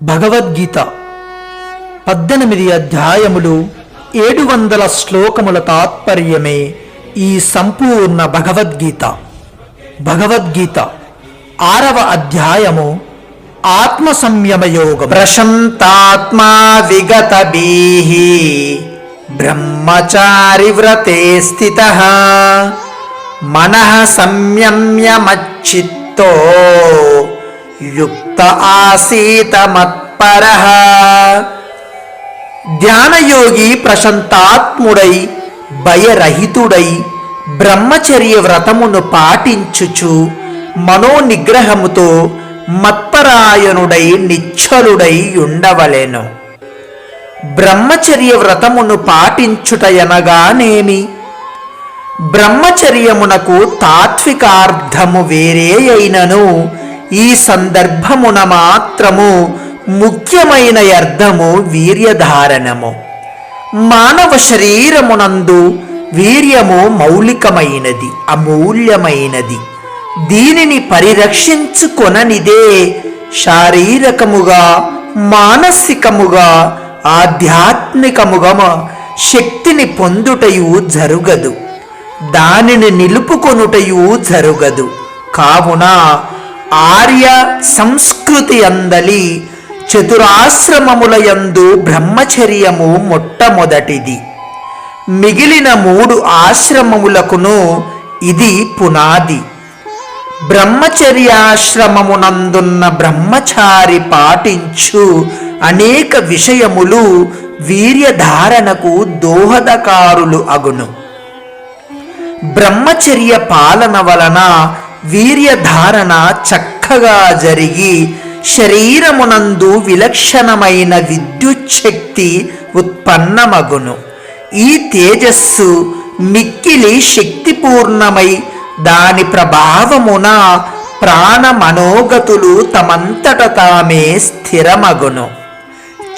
భగవద్గీత పద్దెనిమిది అధ్యాయములు ఏడు వందల శ్లోకముల తాత్పర్యమే ఈ సంపూర్ణ భగవద్గీత. భగవద్గీత ఆరవ అధ్యాయము ఆత్మ సంయమ యోగం ప్రశంతాత్మా విగత బీహి బ్రహ్మచారి వ్రతే స్థిత మన సంయమ్యమచ్చిత్తో యుక్త ఆసీత మత్పర. ధ్యానయోగి ప్రశంతాత్ముడై భయరహితుడై బ్రహ్మచర్య వ్రతమును పాటించుచు మనోనిగ్రహముతో మత్పరాయణుడై నిచ్చలుడై ఉండవలెను. బ్రహ్మచర్య వ్రతమును పాటించుటయనగానేమి? బ్రహ్మచర్యమునకు తాత్వికార్థము వేరే అయినను ఈ సందర్భమున మాత్రము ముఖ్యమైన అర్థము వీర్యధారణము. మానవ శరీరమునందు వీర్యము మౌలికమైనది అమూల్యమైనది. దీనిని పరిరక్షించుకొననిదే శారీరకముగా మానసికముగా ఆధ్యాత్మికముగా శక్తిని పొందుటయు జరుగదు. దానిని నిలుపుకొనుటయు జరుగదు. కావున ఆర్య సంస్కృతి అందలి చతురాశ్రమములయందు బ్రహ్మచర్యము మొట్టమొదటిది. మిగిలిన మూడు ఆశ్రమములకును ఇది పునాది. బ్రహ్మచర్యాశ్రమమునందున్న బ్రహ్మచారి పాటించు అనేక విషయములు వీర్యధారణకు దోహదకారులు అగును. బ్రహ్మచర్య పాలన వలన వీర్యధారణ చక్కగా జరిగి శరీరమునందు విలక్షణమైన విద్యుత్ శక్తి ఉత్పన్నమగును. ఈ తేజస్సు మిక్కిలి శక్తిపూర్ణమై దాని ప్రభావమున ప్రాణ మనోగతులు తమంతట తామే స్థిరమగును.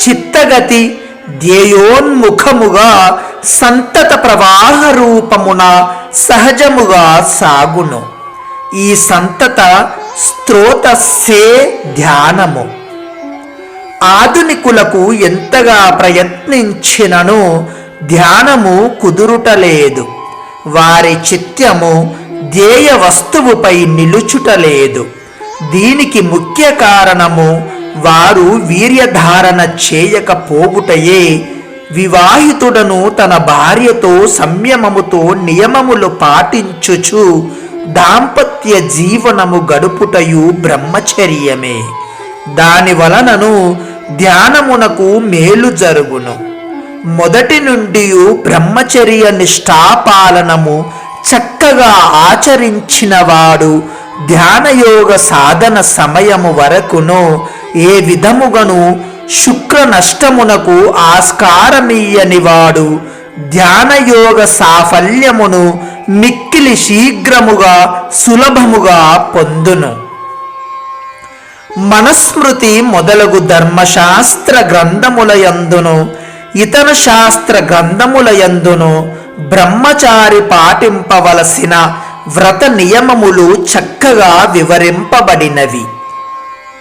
చిత్తగతి ధ్యేయోన్ముఖముగా సంతత ప్రవాహ రూపమున సహజముగా సాగును. ఈ సంతత స్త్రోతస్సే ధ్యానము. ఆధునికులకు ఎంతగా ప్రయత్నించినను ధ్యానము కుదురుటలేదు. వారి చిత్యము ధ్యేయ వస్తువుపై నిలుచుటలేదు. దీనికి ముఖ్య కారణము వారు వీర్యధారణ చేయకపోవుటయే. వివాహితుడను తన భార్యతో సంయమముతో నియమములు పాటించుచు దాంపత్య జీవనము గడుపుటయు బ్రహ్మచర్యమే. దాని వలనను ధ్యానమునకు మేలు జరుగును. మొదటి నుండి బ్రహ్మచర్య నిష్ఠాపాలనము చక్కగా ఆచరించినవాడు ధ్యానయోగ సాధన సమయము వరకును ఏ విధముగను శుక్ర నష్టమునకు ఆస్కారమీయని వాడు ధ్యానయోగ సాఫల్యమును మిక్కిలి శీఘ్రముగా సులభముగా పొందును. మనస్మృతి మొదలగు ధర్మశాస్త్ర గ్రంథములయందును ఇతర శాస్త్ర గ్రంథములయందును బ్రహ్మచారి పాటింపవలసిన వ్రత నియమములు చక్కగా వివరింపబడినవి.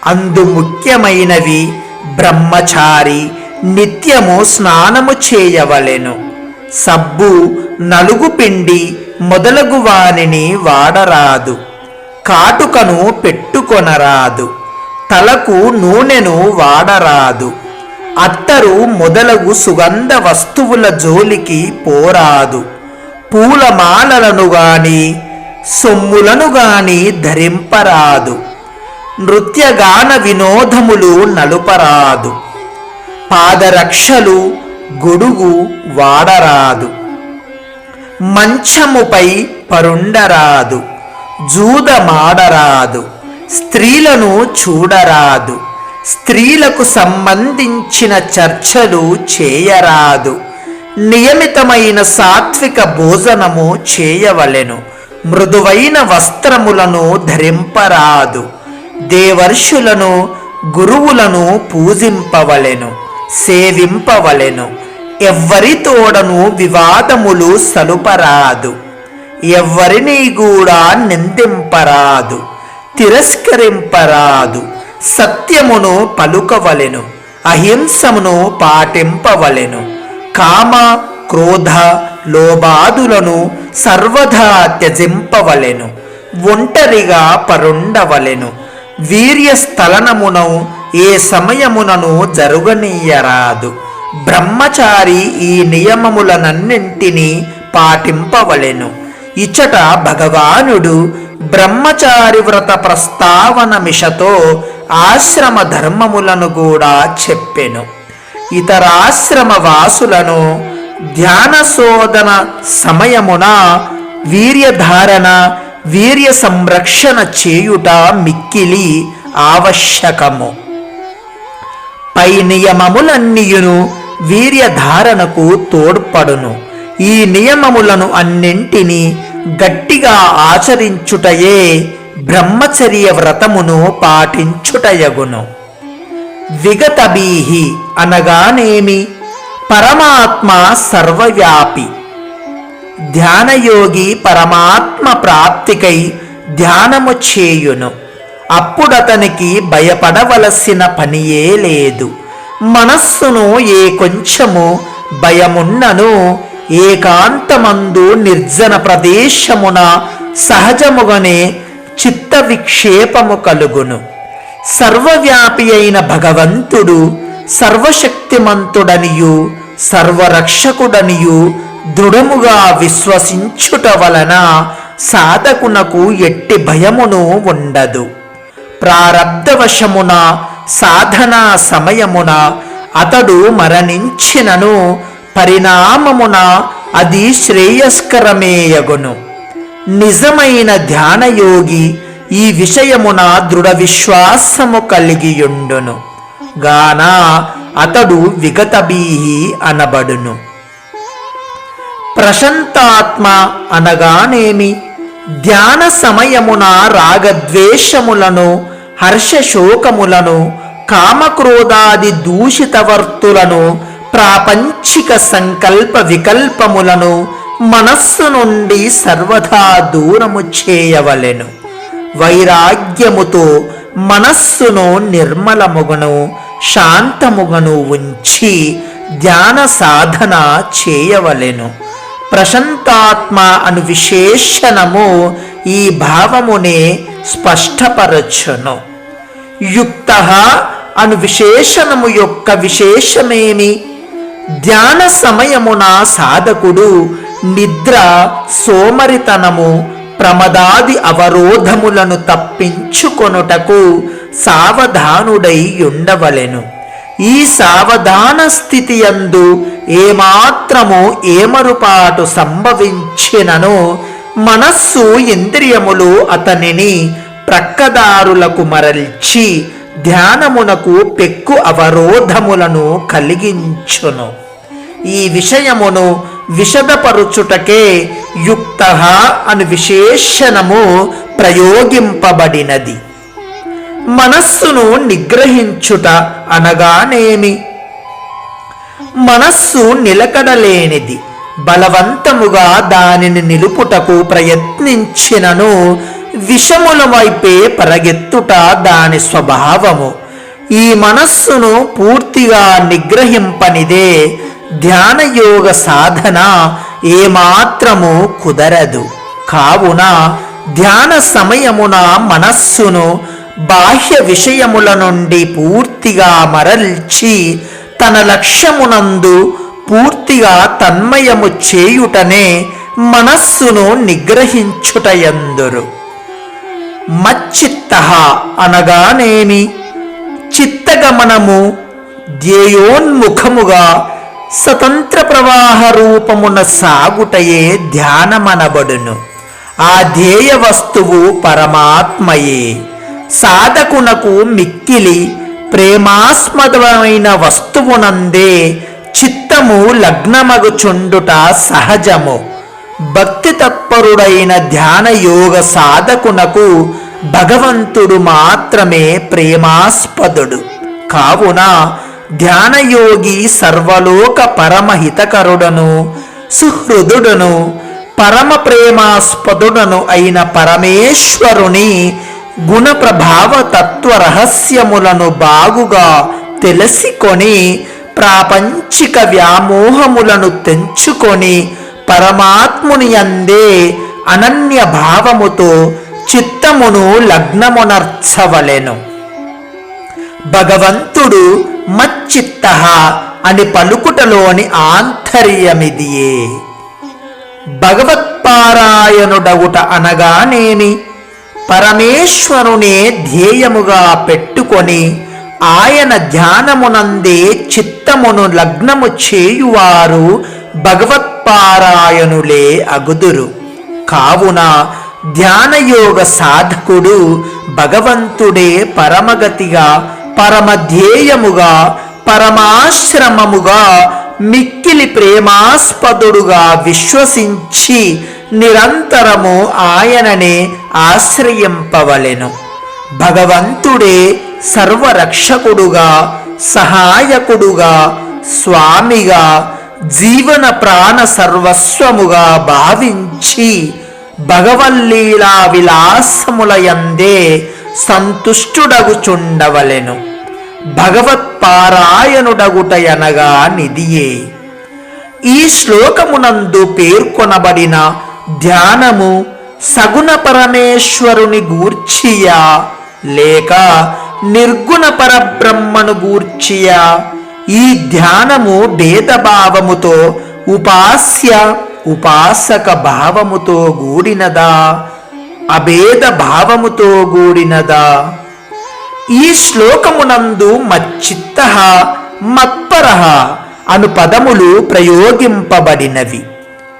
అందు ముఖ్యమైనవి బ్రహ్మచారి నిత్యము స్నానము చేయవలెను. సబ్బు నలుగు పిండి మొదలగు వానిని వాడరాదు. కాటుకను పెట్టుకొనరాదు. తలకు నూనెను వాడరాదు. అత్తరు మొదలగు సుగంధ వస్తువుల జోలికి పోరాదు. పూలమాలలను గాని సొమ్ములను గాని ధరింపరాదు. నృత్యగాన వినోదములు నలుపరాదు. పాదరక్షలు గొడుగు వాడరాదు. మంచముపై పరుండరాదు జూదమాడరాదు స్త్రీలను చూడరాదు స్త్రీలకు సంబంధించిన చర్చలు చేయరాదు నియమితమైన సాత్విక భోజనము చేయవలెను మృదువైన వస్త్రములను ధరింపరాదు దేవర్షులను గురువులను పూజింపవలెను సేవింపవలెను ఎవ్వరితోడను వివాదములు సలుపరాదు. ఎవ్వరిని కూడా నిందింపరాదు తిరస్కరింపరాదు. సత్యమును పలుకవలెను అహింసమును పాటింపవలెను. కామ క్రోధ లోబాదులను సర్వదా త్యజింపవలెను. ఒంటరిగా పరుండవలెను. వీర్యస్థలనమును ఏ సమయమునను జరుగనీయరాదు. బ్రహ్మచారి ఈ నియమములనన్నింటినీ పాటింపవలెను. ఇచ్చట భగవానుడు బ్రహ్మచారి వ్రత ప్రస్తావన మిషతో ఆశ్రమ ధర్మములను కూడా చెప్పెను. ఇతరాశ్రమ వాసులను ధ్యాన శోధన సమయమున వీర్యధారణ వీర్య సంరక్షణ చేయుట మిక్కిలి ఆవశ్యకము. పై నియమములన్నీయును వీర్యధారణకు తోడ్పడును. ఈ నియమములను అన్నింటినీ గట్టిగా ఆచరించుటయే బ్రహ్మచర్య వ్రతమును పాటించుటయగును. విగతబీహి అనగానేమి? పరమాత్మ సర్వవ్యాపి. ధ్యానయోగి పరమాత్మ ప్రాప్తికై ధ్యానము చేయును. అప్పుడతనికి భయపడవలసిన పనియే లేదు. మనస్సును ఏ కొంచెము భయమున్నను ఏకాంతమందు నిర్జన ప్రదేశమున సహజముగానే చిత్త విక్షేపము కలుగును. సర్వవ్యాపి అయిన భగవంతుడు సర్వశక్తిమంతుడనియు సర్వరక్షకుడనియు దృఢముగా విశ్వసించుట వలన సాధకునకు ఎట్టి భయమును ఉండదు. ప్రారబ్ధవశమున సాధనా సమయమున అతడు మరణించినను. పరిణామమున అది శ్రేయస్కరమేయగును. నిజమైన ధ్యానయోగి ఈ విషయమున దృఢ విశ్వాసము కలిగియుండును. గాన అతడు విగతబీహి అనబడును. ప్రశంతాత్మ అనగానేమి? ధ్యాన సమయమున రాగద్వేషములను హర్షశోకములను కామక్రోధాది దూషితవర్తులను ప్రాపంచిక సంకల్ప వికల్పములను మనస్సు నుండి సర్వదా దూరము చేయవలెను. వైరాగ్యముతో మనస్సును నిర్మలముగను శాంతముగను ఉంచి ధ్యాన సాధన చేయవలెను. ప్రశాంతాత్మ అను విశేషణము ఈ భావమునే స్పష్టపరచును. యుక్త అను విశేషణము యొక్క విశేషమేమి? ధ్యాన సమయమున సాధకుడు నిద్ర సోమరితనము ప్రమదాది అవరోధములను తప్పించుకొనుటకు సావధానుడై ఉండవలెను ఈ సావధాన స్థితి యందు ఏమాత్రము ఏమరుపాటు సంభవించినను మనస్సు ఇంద్రియములు అతనిని ప్రక్కదారులకు మరల్చి ధ్యానమునకు పెక్కు అవరోధములను కలిగించును. ఈ విషయమును విషదపరుచుటకే యుక్త అను విశేషణము ప్రయోగింపబడినది. మనస్సును నిగ్రహించుట అనగానేమి? మనస్సు నిలకడలేనిది. బలవంతముగా దానిని నిలుపుటకు ప్రయత్నించినను విషముల వైపే పరగెత్తుట దాని స్వభావము. ఈ మనస్సును పూర్తిగా నిగ్రహింపనిదే ధ్యానయోగ సాధన. ఏమాత్రము కుదరదు. కావున ధ్యాన సమయమున మనస్సును బాహ్య విషయముల నుండి పూర్తిగా మరల్చి తన లక్ష్యమునందు పూర్తిగా తన్మయము చేయుటనే మనస్సును నిగ్రహించుటయందురు మచ్చిత్త అనగానేమి? చిత్తగమనము ధ్యేయోన్ముఖముగా స్వతంత్ర ప్రవాహ రూపమున సాగుటయే ధ్యానమనబడును. ఆ ధ్యేయ వస్తువు పరమాత్మయే. సాధకునకు మిక్కిలి ప్రేమాస్పదమైన వస్తువునందే చిత్తము లగ్నమగుచుండుట సహజము. భక్తి తత్పరుడైన ధ్యాన యోగ సాధకునకు భగవంతుడు మాత్రమే ప్రేమాస్పదుడు. కావున ధ్యానయోగి సర్వలోక పరమహితకరుడను సుహృదుడను పరమ ప్రేమాస్పదుడను అయిన పరమేశ్వరుని గుణ ప్రభావ తత్వ రహస్యములను బాగుగా తెలుసుకొని ప్రాపంచిక వ్యామోహములను తెంచుకొని పరమాత్ముని అందే అనన్య భావముతో చిత్తమును లగ్నమునర్చవలెను. భగవంతుడు మచ్చిత్త అని పలుకుటలోని ఆంతర్యమిదియే. భగవత్పారాయణుడవుట అనగానేమి పరమేశ్వరునే ధ్యేయముగా పెట్టుకొని ఆయన ధ్యానమునందే చిత్తమును లగ్నము చేయువారు భగవత్ పారాయణులే అగుదురు. కావున ధ్యానయోగ సాధకుడు భగవంతుడే పరమగతిగా పరమధ్యేయముగా పరమాశ్రమముగా మిక్కిలి ప్రేమాస్పదుడుగా విశ్వసించి నిరంతరము ఆయననే ఆశ్రయింపవలెను. భగవంతుడే సర్వరక్షకుడుగా సహాయకుడుగా స్వామిగా జీవన ప్రాణ సర్వస్వముగా భావించి భగవల్లీలా విలాసములయందే సంతుష్టుడగుచుండవలెను. భగవత్పారాయణుడగుటయనగా నిదియే ఈ శ్లోకమునందు పేర్కొనబడిన ధ్యానము సగుణ పరమేశ్వరుని గూర్చియా లేక నిర్గుణ పరబ్రహ్మను గూర్చియా? ఈ ధ్యానము భేదభావముతో ఉపాస్య ఉపాసక భావముతో గూడినదా? అభేద భావముతో గూడినదా? ఈ శ్లోకమునందు మచ్చిత్త మత్పర అను పదములు ప్రయోగింపబడినవి.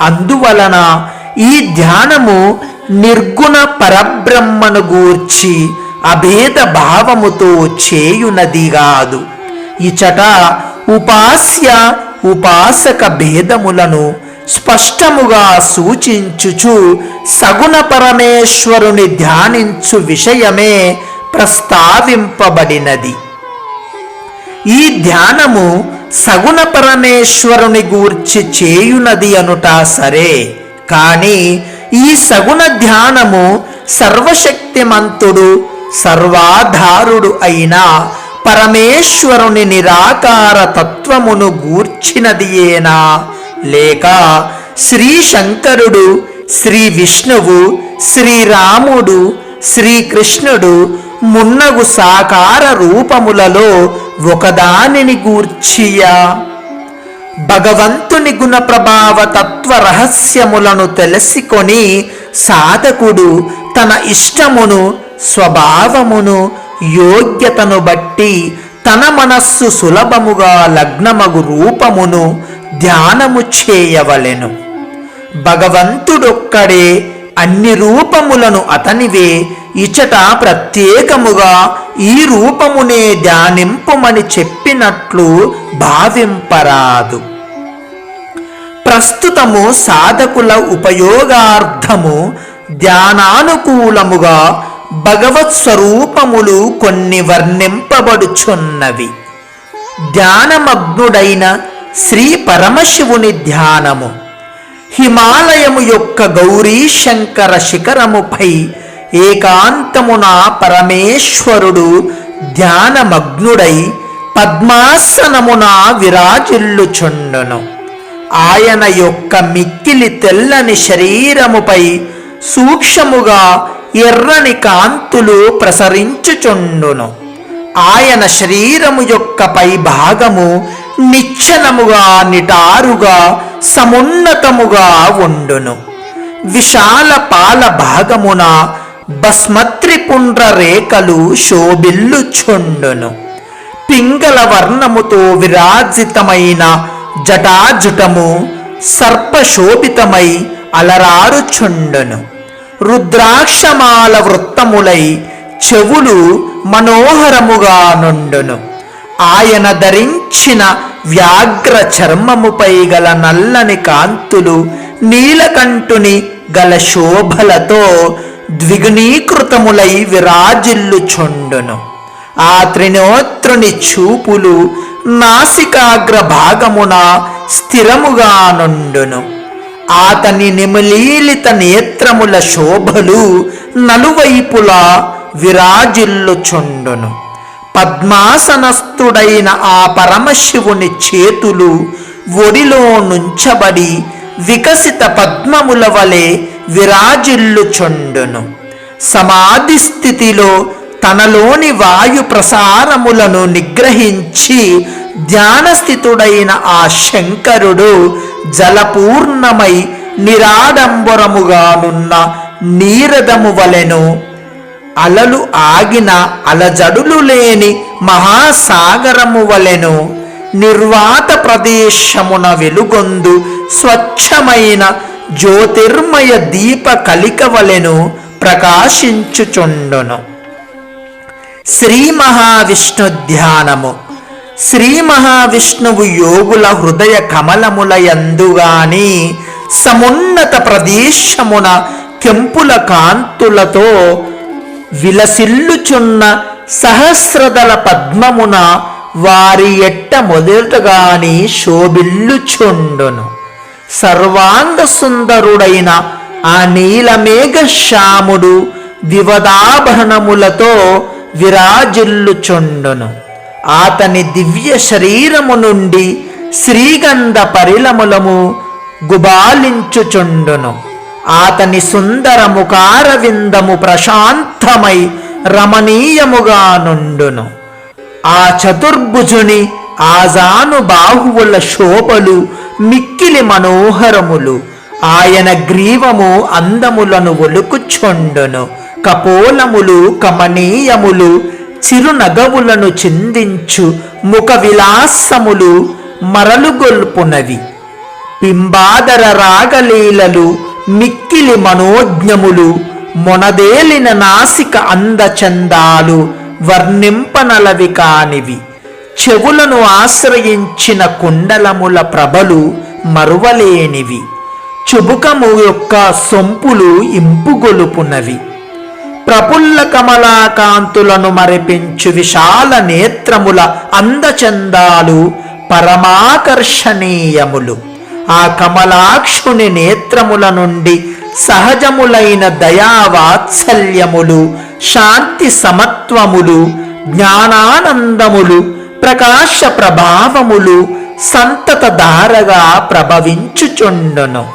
అందువలన ఈ ధ్యానము నిర్గుణ పరబ్రహ్మను గూర్చి అభేద భావముతో చేయునది కాదు. ఇచట ఉపాస్య ఉపాసక భేదములను స్పష్టముగా సూచించుచు సగుణ పరమేశ్వరుని ధ్యానించు విషయమే ప్రస్తావింపబడినది. ఈ ధ్యానము సగుణ పరమేశ్వరుని గూర్చి చేయునది అనుట సరే. కాని ఈ సగుణ ధ్యానము సర్వశక్తిమంతుడు సర్వాధారుడు అయిన పరమేశ్వరుని నిరాకార తత్వమును గూర్చినదియేనా? లేక శ్రీ శంకరుడు శ్రీ విష్ణువు శ్రీరాముడు శ్రీకృష్ణుడు మున్నగు సాకార రూపములలో ఒకదానిని గూర్చియా. భగవంతుని గుణ ప్రభావ తత్వ రహస్యములను తెలుసుకొని సాధకుడు తన ఇష్టమును స్వభావమును యోగ్యతను బట్టి తన మనస్సు సులభముగా లగ్నమగు రూపమును ధ్యానము చేయవలెను. భగవంతుడొక్కడే అన్ని రూపములను అతనివే ఇచట ప్రత్యేకముగా ఈ రూపమునే ధ్యానింపుమని చెప్పినట్లు భావింపరాదు. ప్రస్తుతము సాధకుల ఉపయోగార్థము ధ్యానానుకూలముగా భగవత్ స్వరూపములు కొన్ని వర్ణింపబడుచున్నవి. ధ్యానమగ్నుడైన శ్రీ పరమశివుని ధ్యానము. హిమాలయము యొక్క గౌరీ శంకర శిఖరముపై ఏకాంతమున పరమేశ్వరుడు ధ్యానమగ్నుడై పద్మాసనమున విరాజిల్లుచుండును. ఆయన యొక్క మిక్కిలి తెల్లని శరీరముపై సూక్ష్మముగా ఎర్రని కాంతులు ప్రసరించుచుండును. ఆయన శరీరము యొక్క పై భాగము నిచ్చనముగా నిటారుగా సమున్నతముగా ఉండును. విశాల పాల భాగమున భస్మత్రిపుండ్ర రేఖలు శోభిల్లుచుండును. పింగళ వర్ణముతో విరాజితమైన జటాజుటము సర్పశోభితమై అలరారుచుండును. రుద్రాక్షమాల వృత్తములై చెవులు మనోహరముగా నుండును. ఆయన ధరించిన వ్యాఘ్ర చర్మముపై గల నల్లని కాంతులు నీలకంఠుని గల శోభలతో ద్విగుణీకృతములై విరాజిల్లుచుండును. ఆ త్రినోత్రుని చూపులు నాసికాగ్ర భాగమున స్థిరముగా నుండును. అతని నిమలీలిత నేత్రముల శోభలు నలువైపులా విరాజిల్లుచుండును. పద్మాసనస్థుడైన ఆ పరమశివుని చేతులు ఒడిలో నుంచబడి వికసిత పద్మముల వలె విరాజిల్లుచుండును. సమాధి స్థితిలో తనలోని వాయు ప్రసారములను నిగ్రహించి ధ్యానస్థితుడైన ఆ శంకరుడు జలపూర్ణమై నిరాడంబరముగానున్న నీరదము వలెను అలలు ఆగిన అలజడులు లేని మహాసాగరము వలెను నిర్వాత ప్రదేశమున వెలుగొందు స్వచ్ఛమైన జ్యోతిర్మయ దీప కలిక వలెను ప్రకాశించుచుండును. శ్రీ మహావిష్ణు ధ్యానము. శ్రీ మహావిష్ణువు యోగుల హృదయ కమలముల యందుగాని సమున్నత ప్రదేశమున కెంపుల కాంతులతో విలసిల్లుచున్న సహస్రదల పద్మమున వారి ఎట్ట మొదటగాని శోభిల్లుచుండును. సర్వాంగ సుందరుడైన ఆ నీలమేఘ శ్యాముడు వివదాభరణములతో విరాజిల్లుచుండును. అతని దివ్య శరీరము నుండి శ్రీగంధ పరిలములము గుబాలించుచుండును. అతని సుందర ముఖార విందము ప్రశాంతమై రమణీయముగా నుండును. ఆ చతుర్భుజుని ఆజాను బాహువుల శోభలు మిక్కిలి మనోహరములు ఆయన గ్రీవము అందములను ఒలుకుచుండును. కపోలములు కమనీయములు చిరునగవులను చిందించు ముఖ విలాసములు మరలుగొల్పునవి. బింబాదర రాగలీలలు మిక్కిలి మనోజ్ఞములు మొనదేలిన నాసిక అందచందాలు వర్ణింపనలవి కానివి. చెవులను ఆశ్రయించిన కుండలముల ప్రభలు మరువలేనివి. చుబుకము యొక్క సొంపులు ఇంపుగొలుపునవి. ప్రఫుల్ల కమలాకాంతులను మరిపించు విశాల నేత్రముల అందచందాలు పరమాకర్షణీయములు. ఆ కమలాక్షుని నేత్రముల నుండి సహజములైన దయావాత్సల్యములు శాంతి సమత్వములు జ్ఞానానందములు ప్రకాశ ప్రభావములు సంతత ధారగా ప్రభవించుచుండును.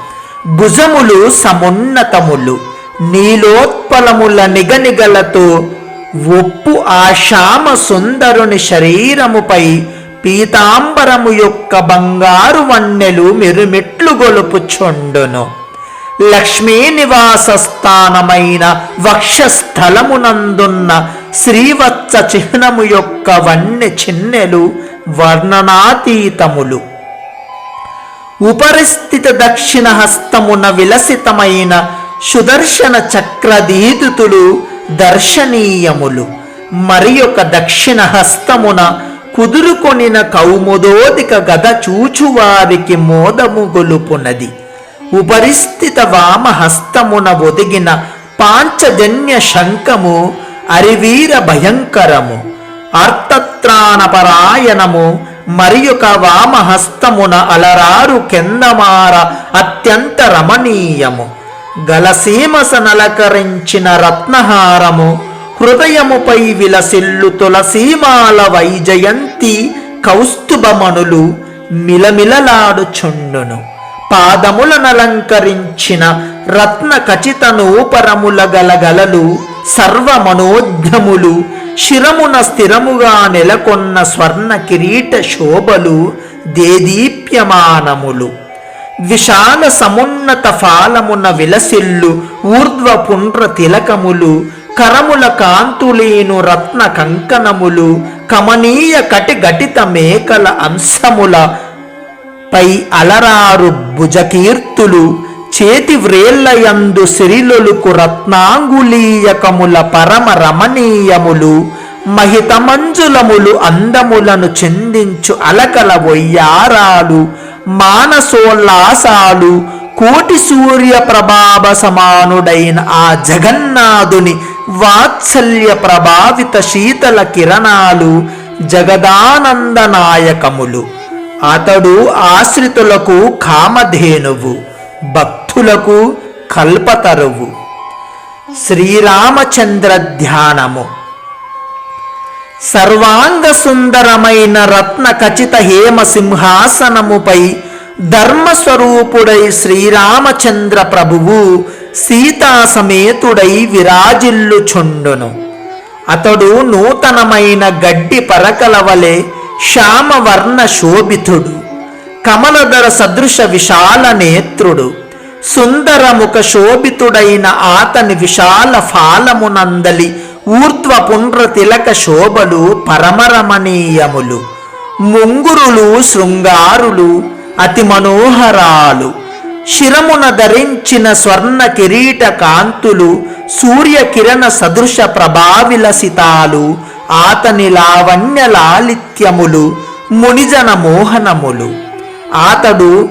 భుజములు సమున్నతములు. నీలోత్పలముల నిగనిగలతో ఒప్పు ఆ శ్యామ సుందరుని శరీరముపై పీతాంబరము యొక్క బంగారు వన్నెలు మెరుమెట్లు గొలుపుచుండును. లక్ష్మీ నివాస స్థానమైన వక్షస్థలమునందున్న శ్రీవత్స చిహ్నము యొక్క వన్నె చిన్నెలు వర్ణనాతీతములు. ఉపరిస్థిత దక్షిణ హస్తమున విలసితమైన సుదర్శన చక్రదీదుతులు దర్శనీయములు. మరి ఒక దక్షిణ హస్తమున కుదురుకొనిన కౌముదోదిక గద చూచువారికి మోదము గొలుపునది ఉపరిస్థిత వామ హస్తమున ఒదిగిన పాంచజన్య శంఖము అరివీర భయంకరము. అర్థత్రాణపరాయణము మరి ఒక వామహస్తమున అలరారు కెందమార అత్యంత రమణీయము. గలసీమసనలకరించిన రత్నహారము హృదయముపై విలసిల్లు తులసీమాల వైజయంతి కౌస్తుభమణులు మిలమిలలాడుచుండును. పాదములనలంకరించిన రత్న ఖచితనూపరముల గలగలలు సర్వమనోజ్ఞములు శిరమున స్థిరముగా నెలకొన్న స్వర్ణ కిరీట శోభలు దేదీప్యమానములు. విశాల సమున్నత ఫాలమున విలసిల్లు ఊర్ధ్వ పుండ్ర తిలకములు కరముల కాంతులేను రత్న కంకణములు కమనీయ కటి గటిత మేకల అంశముల పై అలరారు భుజకీర్తులు చేతి వ్రేళ్ళయందు సిరిలొలుకు రత్నాంగులీయకముల పరమ రమణీయములు మహితమంజులములు అందములను చెందించు అలకల వొయ్యారాలు మానసోల్లాసాలు కోటి సూర్య ప్రభావ సమానుడైన ఆ జగన్నాథుని వాత్సల్య ప్రభావిత శీతల కిరణాలు జగదానందనాయకములు అతడు ఆశ్రితులకు కామధేనువు భక్తులకు కల్పతరువు. శ్రీరామచంద్ర ధ్యానము. సర్వాంగ సుందరమైన రత్న ఖచిత హేమ సింహాసనముపై ధర్మస్వరూపుడై శ్రీరామచంద్ర ప్రభువు సీతా సమేతుడై విరాజిల్లుచుండును అతడు నూతనమైన గడ్డి పరకల వలె శ్యామవర్ణ శోభితుడు. కమలధర సదృశ విశాల నేత్రుడు. సుందరముఖ శోభితుడైన ఆతని విశాల ఫాలమునందలి ఊర్ధ్వ పుండ్ర తిలక శోభలు పరమరమణీయములు. ముంగురులు శృంగారులు అతి మనోహరాలు శిరమున ధరించిన స్వర్ణ కిరీట కాంతులు సూర్యకిరణ సదృశ ప్రభావిలసితాలు ఆతని లావణ్య లాలిత్యములు మునిజన మోహనములు ఆతడు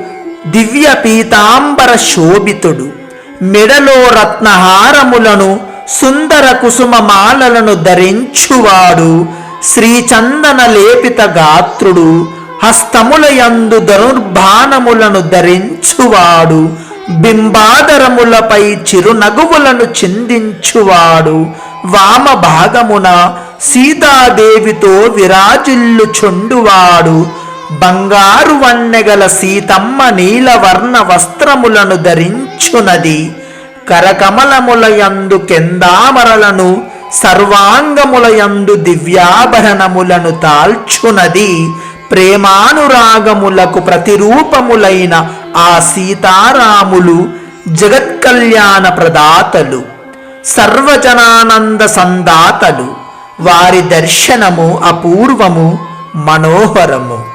దివ్య పీతాంబర శోభితుడు. మెడలో రత్నహారములను సుందర కుసుమమాలలను ధరించువాడు. శ్రీచందన లేపిత గాత్రుడు హస్తములయందు ధనుర్బాణములను ధరించువాడు. బింబాదరములపై చిరునగువులను చిందించువాడు. వామ భాగమున సీతాదేవితో విరాజిల్లు చుండువాడు. బంగారు వన్నెగల సీతమ్మ నీలవర్ణ వస్త్రములను ధరించునది. కరకమలములయందు కెందామరలను సర్వాంగములయందు దివ్యాభరణములను తాల్చునది. ప్రేమానురాగములకు ప్రతిరూపములైన ఆ సీతారాములు జగత్కళ్యాణ ప్రదాతలు సర్వజనానంద సందాతలు వారి దర్శనము అపూర్వము మనోహరము.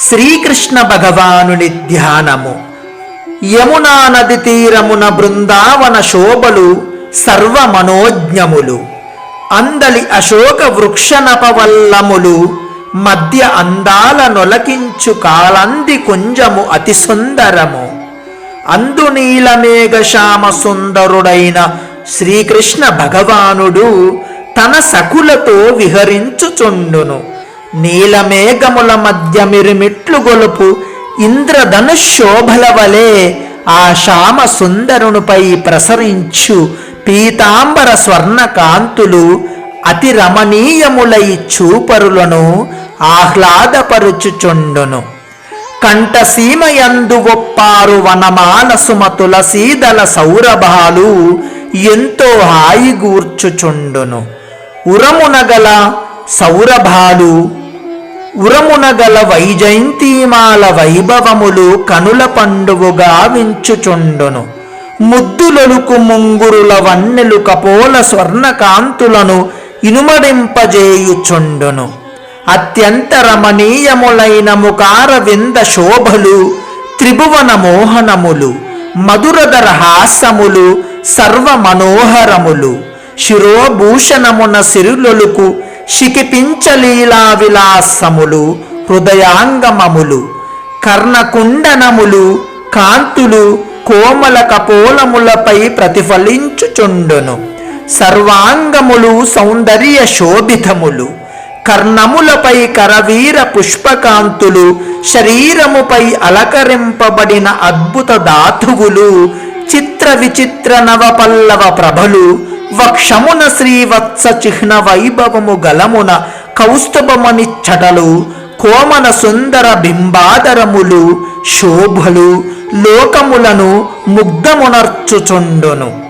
శ్రీకృష్ణ భగవానుని ధ్యానము. యమునా నది తీరమున బృందావన శోభలు సర్వ మనోజ్ఞములు అందలి అశోక వృక్షనపవల్లములు మధ్య అందాల నొలకించు కాలంది కుంజము అతి సుందరము. అందు నీలమేఘశ్యామ సుందరుడైన శ్రీకృష్ణ భగవానుడు తన సకులతో విహరించుచుండును. నీలమేఘముల మధ్య మిరుమిట్లు గొలుపు ఇంద్రధనుశోభల వలె ఆ శ్యామ సుందరునిపై ప్రసరించు పీతాంబర స్వర్ణ కాంతులు అతి రమణీయములై చూపరులను ఆహ్లాదపరుచుచుండును. కంఠసీమయందు ఒప్పారు వనమాల సుమ తులసీదల సౌరభాలు ఎంతో హాయిగూర్చుచుండును. ఉరమునగల సౌరభాలు ఉరమునగల వైజయంతిమాల వైభవములు కనుల పండువుగా వించుచుండును. ముద్దులొలుకు ముంగురుల వన్నెలు కపోల స్వర్ణకాంతులను ఇనుమడింపజేయుచుండును. అత్యంత రమణీయములైన ముకార వింద శోభలు త్రిభువన మోహనములు మధురధర హాసములు సర్వ మనోహరములు శిరోభూషణమున సిరులొలుకు శికిపించలీలా విలాసములు హృదయాంగమములు కర్ణకుండనములు కాంతులు కోమల కపోలములపై ప్రతిఫలించుచుండును. సర్వాంగములు సౌందర్య శోభితములు కర్ణములపై కరవీర పుష్పకాంతులు శరీరముపై అలకరింపబడిన అద్భుత ధాతువులు చిత్ర విచిత్ర నవపల్లవ ప్రభలు వక్షమున శ్రీవత్స చిహ్న వైభవము గలమున కౌస్తుభమని చటలు కోమన సుందర బింబాదరములు శోభలు లోకములను ముగ్ధమునర్చుచుండును.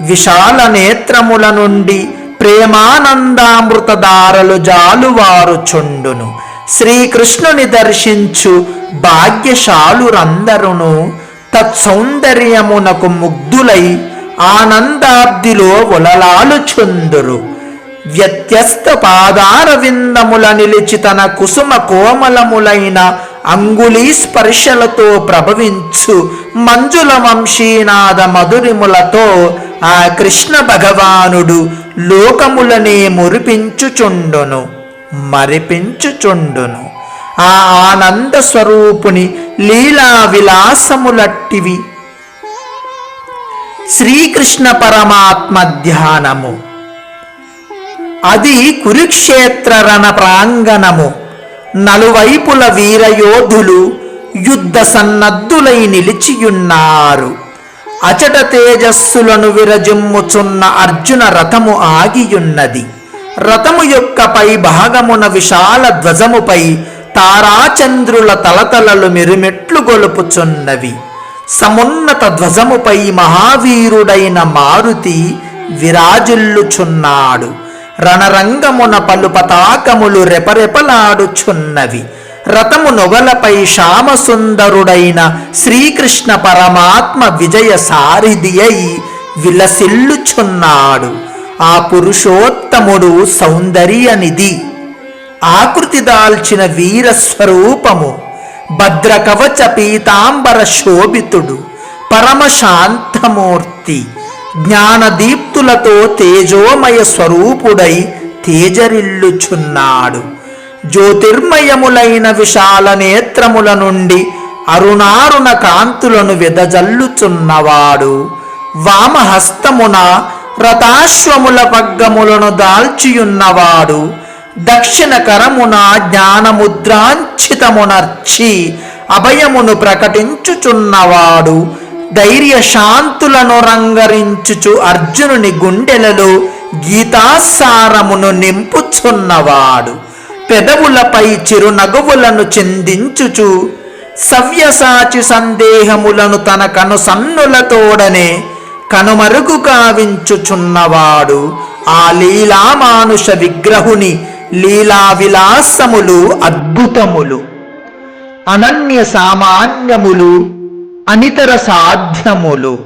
విశాల నేత్రముల నుండి ప్రేమానందామృతధారలు జాలువారుచుండును. శ్రీకృష్ణుని దర్శించు భాగ్యశాలురందరును తత్సౌందర్యమునకు ముగ్ధులై ఆనందాబ్దిలో ఉలలాలుచుందురు వ్యత్యస్త పాదార విందముల నిలిచి తన కుసుమ కోమలములైన అంగుళీ స్పర్శలతో ప్రభవించు మంజుల వంశీనాద మధురిములతో ఆ కృష్ణ భగవానుడు లోకములనే మురిపించుచుండును మరిపించుచుండును. ఆ ఆనంద స్వరూపుని లీలా విలాసములట్టివి శ్రీకృష్ణ పరమాత్మ ధ్యానము. అది కురుక్షేత్ర రణ ప్రాంగణము నలువైపుల వీరయోధులు యుద్ధ సన్నద్ధులై నిలిచియున్నారు. అచట తేజస్సులను విరజిమ్ముచున్న అర్జున రథము ఆగియున్నది. రథము యొక్క పై భాగమున విశాల ధ్వజముపై తారాచంద్రుల తలతలలు మిరుమెట్లు గొలుపుచున్నవి. సమున్నత ధ్వజముపై మహావీరుడైన మారుతి విరాజిల్లుచున్నాడు. రణరంగమున పలు పతాకములు రెపరెపలాడుచున్నవి. రథము నొగలపై శ్యామసుందరుడైన శ్రీకృష్ణ పరమాత్మ విజయ సారిధి అయి విలసిల్లుచున్నాడు. ఆ పురుషోత్తముడు సౌందర్యనిధి. ఆకృతి దాల్చిన వీర స్వరూపము భద్రకవచ పీతాంబర శోభితుడు పరమశాంతమూర్తి జ్ఞానదీప్తులతో తేజోమయ స్వరూపుడై తేజరిల్లుచున్నాడు. జ్యోతిర్మయములైన విశాల నేత్రముల నుండి అరుణారుణ కాంతులను వెదజల్లుచున్నవాడు. వామహస్తమున రథాశ్వముల పగ్గములను దాల్చియున్నవాడు. దక్షిణ కరమున జ్ఞానముద్రాంచితమునర్చి అభయమును ప్రకటించుచున్నవాడు ధైర్య శాంతులను రంగరించుచు అర్జునుని గుండెలలో గీతాసారమును నింపుచున్నవాడు. పెదవులపై చిరునగువులను చిందించుచు సవ్యసాచి సందేహములను తన కనుసన్నులతోడనే కనుమరుగు కావించుచున్నవాడు ఆ లీలామానుష విగ్రహుని లీలా విలాసములు అద్భుతములు అనన్య సామాన్యములు అనితర సాధ్యములు.